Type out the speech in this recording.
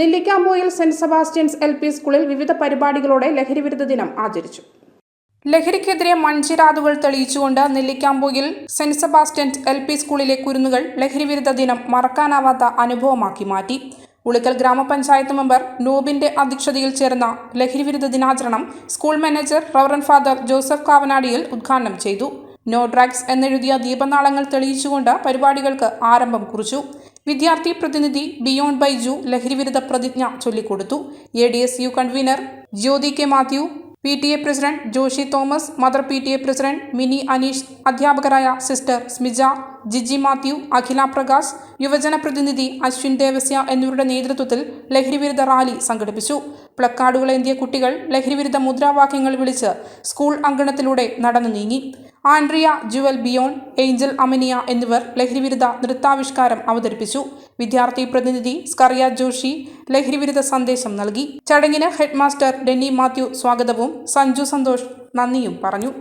Nellikkampoyil Saint Sebastian's L P സ്കൂളിൽ വിവിധ പരിപാടികളോടെ ലഹരിവിരുദ്ധ ദിനം ആചരിച്ചു. ലഹരിക്കെതിരെ മൺചിരാതുകൾ തെളിയിച്ചുകൊണ്ട് Nellikkampoyil Saint Sebastian's L P സ്കൂളിലെ കുരുന്നുകൾ ലഹരിവിരുദ്ധ ദിനം മറക്കാനാവാത്ത അനുഭവമാക്കി മാറ്റി. ഉളിക്കൽ ഗ്രാമപഞ്ചായത്ത് മെമ്പർ നൂബിന്റെ അധ്യക്ഷതയിൽ ചേർന്ന ലഹരിവിരുദ്ധ ദിനാചരണം school manager reverend father Joseph Kavanadiyil ഉദ്ഘാടനം ചെയ്തു. നോ ഡ്രഗ്സ് എന്നെഴുതിയ ദീപനാളങ്ങൾ തെളിയിച്ചുകൊണ്ട് പരിപാടികൾക്ക് ആരംഭം കുറിച്ചു. വിദ്യാർത്ഥി പ്രതിനിധി ബിയോണ്ട് ബൈജു ലഹരിവിരുദ്ധ പ്രതിജ്ഞ ചൊല്ലിക്കൊടുത്തു. A D S U convener Jyothi K Mathew P T A president Joshi Thomas mother P T A president Mini Aneesh അധ്യാപകരായ സിസ്റ്റർ സ്മിജ ജിജി മാത്യു അഖില പ്രകാശ് യുവജന പ്രതിനിധി അശ്വിൻ ദേവസ്യ എന്നിവരുടെ നേതൃത്വത്തിൽ ലഹരിവിരുദ്ധ റാലി സംഘടിപ്പിച്ചു. പ്ലക്കാർഡുകളേന്തിയ കുട്ടികൾ ലഹരിവിരുദ്ധ മുദ്രാവാക്യങ്ങൾ വിളിച്ച് സ്കൂൾ അങ്കണത്തിലൂടെ നടന്നു നീങ്ങി. Andrea Jewel Beyon Angel Amaniya എന്നിവർ ലഹരിവിരുദ്ധ നൃത്താവിഷ്കാരം അവതരിപ്പിച്ചു. വിദ്യാർത്ഥി പ്രതിനിധി സ്കറിയ ജോഷി ലഹരിവിരുദ്ധ സന്ദേശം നൽകി. ചടങ്ങിന് ഹെഡ്മാസ്റ്റർ ഡെന്നി മാത്യു സ്വാഗതവും സഞ്ജു സന്തോഷ് നന്ദിയും പറഞ്ഞു.